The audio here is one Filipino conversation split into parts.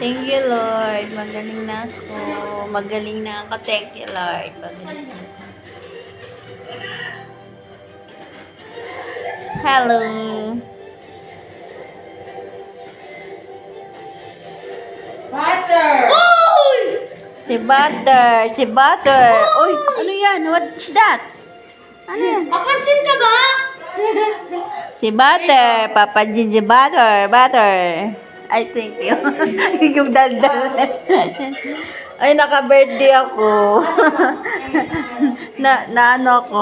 Thank you, Lord. Magaling na ako. Magaling na ako. Thank you, Lord. Magaling na. Hello. Butter! Si Butter. Si Butter. Uy, ano yan? What's that? Ano yan? Papansin ka ba? Si Butter. Papa Gigi Butter. Butter. I thank you. Yung daldal. Ay, naka-birthday ako. na, na ano ko.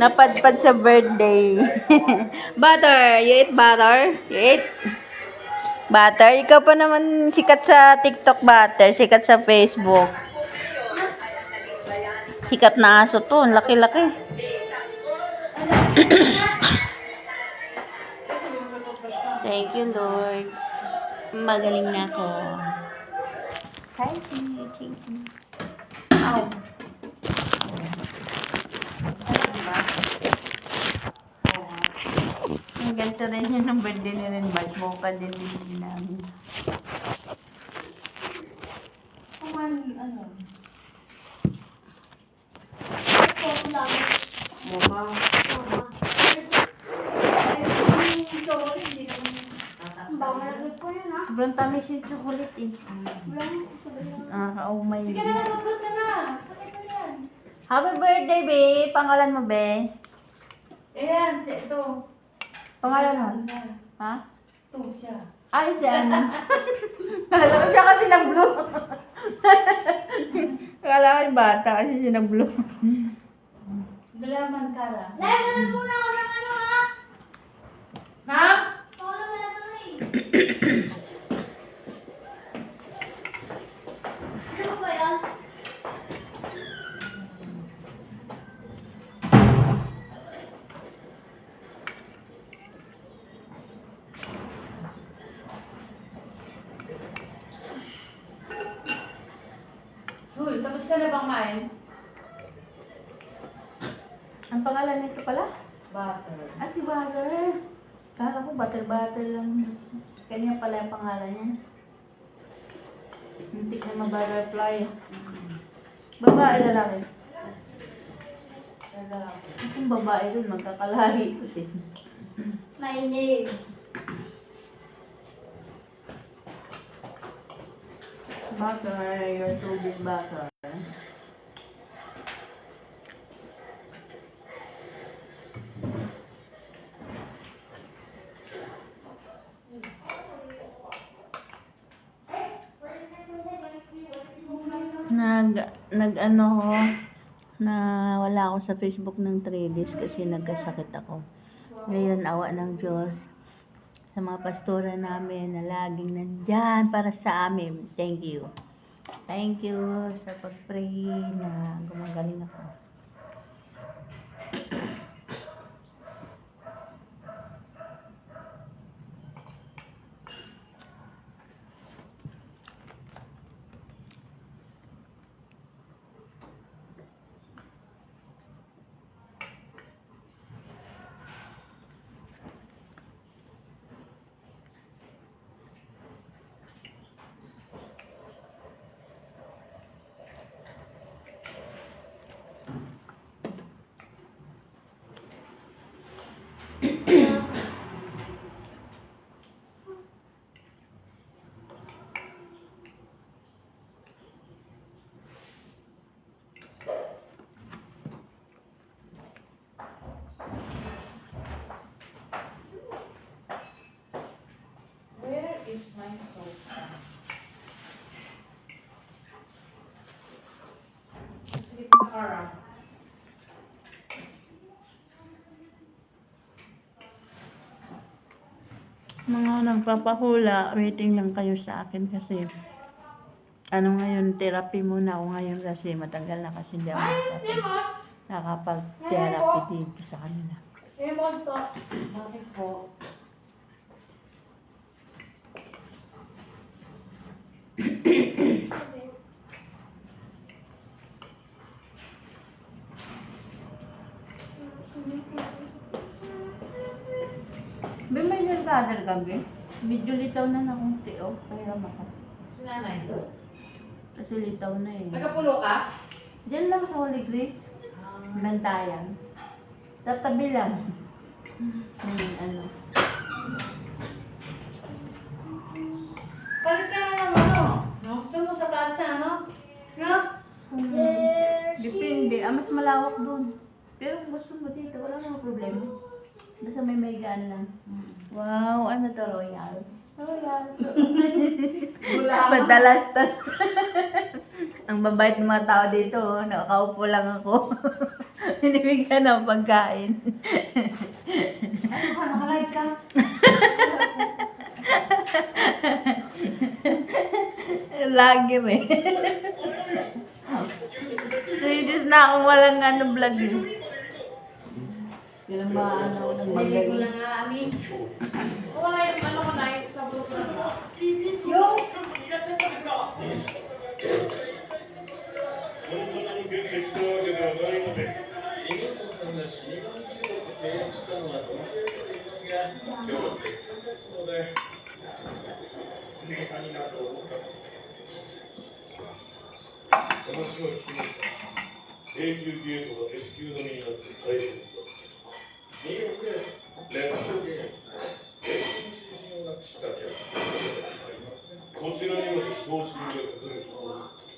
Napadpad sa birthday. butter. You eat butter? You eat? Butter? Ikaw pa naman sikat sa TikTok, Butter. Sikat sa Facebook. Sikat na aso to. Laki-laki. Thank you, Lord. Magaling na ako. Thank you, thank you. Ow. Ang ganito rin yun ng birthday ni Renbart. Buka din din namin. Sobrang tamis yung chocolate eh. Nakaka-umay. Sige na, natapos ka na. Sakay ko yan. Happy birthday, be! Pangalan mo, be? Ayan, si ito. Pangalan mo? Ha? Ito siya. Ay, si ano? Akala ko siya kasi ng blue. Akala ko yung bata kasi siya ng blue. Galaman ka lang. Dahil muna ako ng ano ha? Na? Uy, tapos ka na bang kain? Ang pangalan nito pala? Butter. Ah, si Butter. Kala ko butter-butter lang. Kanya pala yung pangalan niya. Muntik na ma-butterfly. Babae, lalaki. Lalaki. Kung babae dun, magkakalahi ito eh. My name. Butter, you're too big butter. Nag ano ko, na wala ako sa Facebook ng 3 days kasi nagkasakit ako. Ngayon, awa ng Diyos, sa mga pastora namin na laging nandyan para sa amin. Thank you. Thank you sa pag-pray na gumagaling ako. My soap? Sige. Mga nagpapahula, waiting lang kayo sa akin kasi ano ngayon, therapy muna ako ngayon kasi matagal na kasi hindi ako nakapag- nakapag-therapy dito sa kanila. Bakit po? Ba may nagkadal gabi? Medyo litaw na na konti, oh. Pahiram ako. Si nanay. Kasi litaw na eh. Nagkapulo ka? Diyan lang sa Holy Grace. Ah. Bantayan. Tatabi lang. Hmm, ano. Palit ka na ng ano? No? Gusto mo sa taas na ano? No? She Depende. Ah, mas malawak doon. Pero kung gusto mo dito, wala namang problema. Basta may maigaan lang. Wow, ano to, royal? Royal. Madalas tas. Ang babait ng mga tao dito, oh. nakakaupo lang ako. Hinibigyan ng pagkain. Ano ka? Nakalive ka? Lagi eh. Three days na akong walang ano vlog eh. 面白い君永久ゲートが S 級のみになって大丈夫。よって、レッドゲート、永久の囚人をなくしたキャラクターがあります。こちらにまで昇進がかかると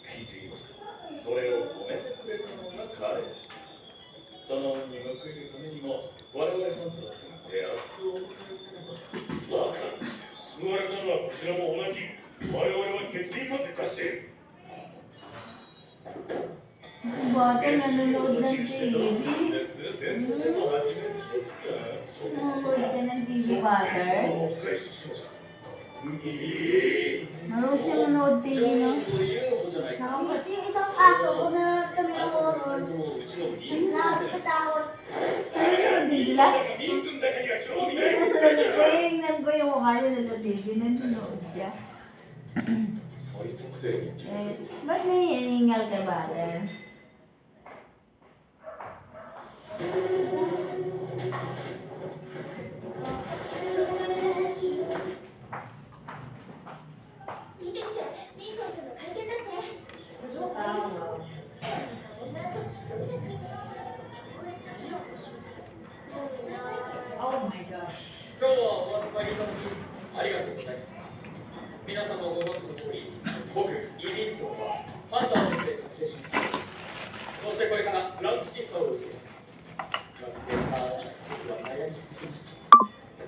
聞いています。それを止めてくれたのが彼です。その恩に報いるためにも、我々ハンターさんで悪をお迎えすれ、たのはこちらも同じ。我々は決意まで貸している。Bata nanonood ng Nangungulit ka ng TV water? Nanood siya nanood TV, no? Nakamusta yung isang aso ko na kami ng horror. Nakakatakot. Nanood din sila? Tinignan ko yung mukha niya nanood TV. Nanood siya. Eh, ba't nangyayingal ka ba? Thank you. ございます。皆さんもご存知の通り、僕、イービンストンはハンターとして覚醒しました。そしてこれからランチ審査を受けます。覚醒した僕は悩み続けました。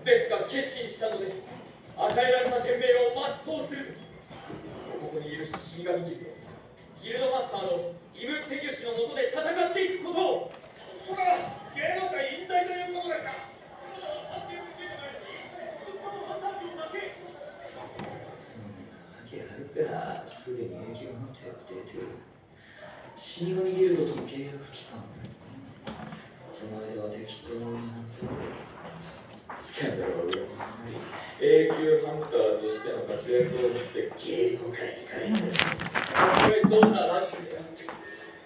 ですが決心したのです。与えられた天命を全うすると。ここにいる死神ギルド、ギルドマスターのイム・テギュシの下で戦っていくことを。それは芸能界引退というかすでに影響の手を出てる死神ギルドとの契約期間その間は適当になんてスキャンダルは上永久ハンターとしての活躍をもって芸能界に帰る。たとえどんなランチであって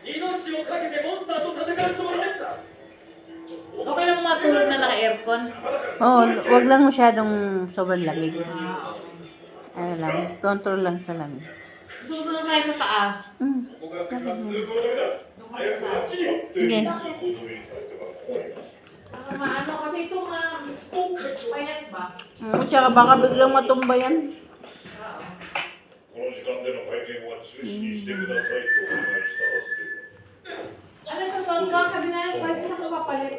命を懸けてモンスターと戦うつもりですか Okay lang matulog na naka-aircon? Oo, oh, wag lang masyadong sobrang lamig. Ano lang, control lang sa lamig. Sugo na tayo sa taas. Mm. Okay. Para maano, kasi ito nga, payat ba? Mm, tsaka baka biglang matumba yan. Oo. この時間での会見は中止にしてくださいとお願いしたはずで。Ano sa sound card, sabi na lang, bakit na kapapalit?